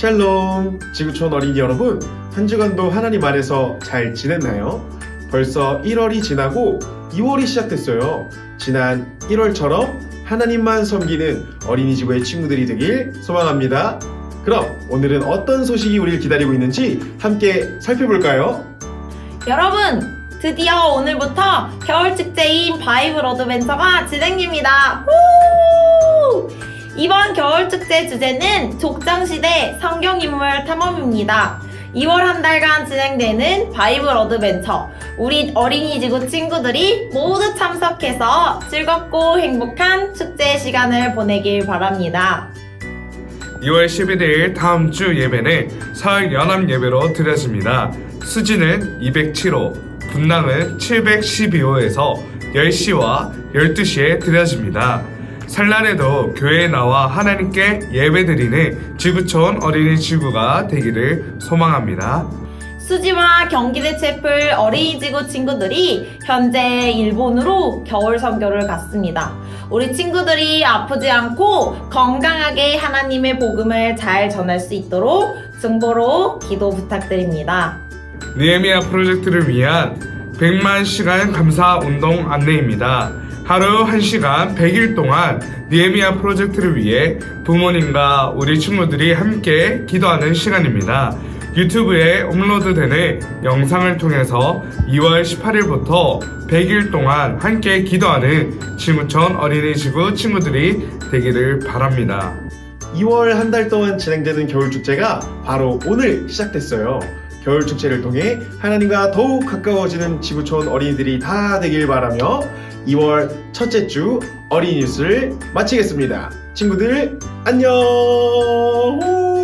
샬롬 지구촌 어린이 여러분 한 주간도 하나님 안에서 잘 지냈나요? 벌써 1월이 지나고 2월이 시작됐어요 지난 1월처럼 하나님만 섬기는 어린이 지구의 친구들이 되길 소망합니다 그럼 오늘은 어떤 소식이 우리를 기다리고 있는지 함께 살펴볼까요? 여러분, 드디어 오늘부터 겨울 축제인 바이블 어드벤처가 진행됩니다. 후! 이번 겨울 축제 주제는 족장시대 성경인물 탐험입니다. 2월 한 달간 진행되는 바이블 어드벤처. 우리 어린이 지구 친구들이 모두 참석해서 즐겁고 행복한 축제 시간을 보내길 바랍니다. 2월 11일 다음 주 예배는 설 연합 예배로 드려집니다. 수지는 207호, 분당은 712호에서 10시와 12시에 드려집니다. 설날에도 교회에 나와 하나님께 예배드리는 지구촌 어린이 지구가 되기를 소망합니다. 수지와 경기대 채플 어린이지구 친구들이 현재 일본으로 겨울 선교를 갔습니다. 우리 친구들이 아프지 않고 건강하게 하나님의 복음을 잘 전할 수 있도록 증보로 기도 부탁드립니다. 니에미아 프로젝트를 위한 100만 시간 감사 운동 안내입니다. 하루 1시간 100일 동안 니에미아 프로젝트를 위해 부모님과 우리 친구들이 함께 기도하는 시간입니다. 유튜브에 업로드되는 영상을 통해서 2월 18일부터 100일 동안 함께 기도하는 지구촌 어린이 지구 친구들이 되기를 바랍니다. 2월 한 달 동안 진행되는 겨울 축제가 바로 오늘 시작됐어요. 겨울 축제를 통해 하나님과 더욱 가까워지는 지구촌 어린이들이 다 되길 바라며 2월 첫째 주 어린이 뉴스를 마치겠습니다. 친구들 안녕.